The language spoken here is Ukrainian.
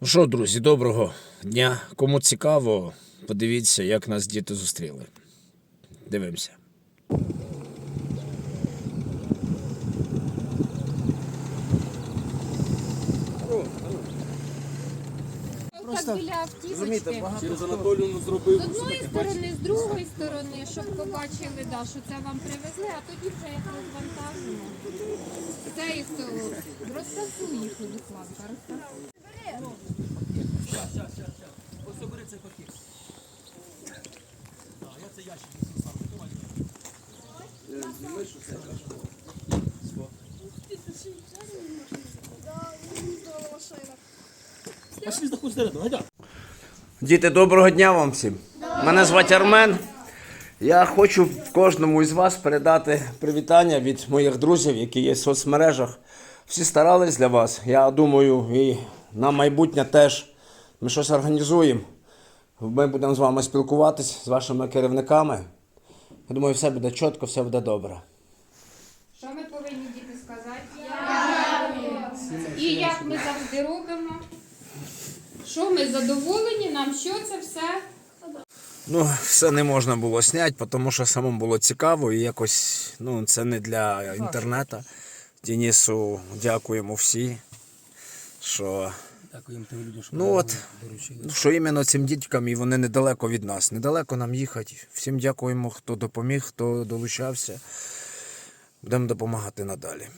Ну що, друзі, доброго дня. Кому цікаво, подивіться, як нас діти зустріли. Дивимося. так біля автівочки. Через Анатоліївну зробив. З одної сторони, з другої сторони, щоб побачили, да, що це вам привезли, а тоді вже як розвантажимо. З цієї сторони. Розтасуй їх, Русланка, розтасуй. Пошли заходь всередину, гайда. Діти, доброго дня вам всім. Мене звати Армен. Я хочу кожному із вас передати привітання від моїх друзів, які є в соцмережах. Всі старались для вас. Я думаю, і на майбутнє теж ми щось організуємо. Ми будемо з вами спілкуватись з вашими керівниками. Я думаю, все буде чітко, все буде добре. Що ми повинні діти сказати? І як ми завжди робимо. Що ми задоволені, нам що це все? Ну, все не можна було зняти, тому що самому було цікаво і якось ну, це не для інтернету. Денису дякуємо всі, що, Дякуємо тим людям, що ну, от, доручили. що іменно цим діткам, і вони недалеко від нас. Недалеко нам їхати. Всім дякуємо, хто допоміг, хто долучався. Будемо допомагати надалі.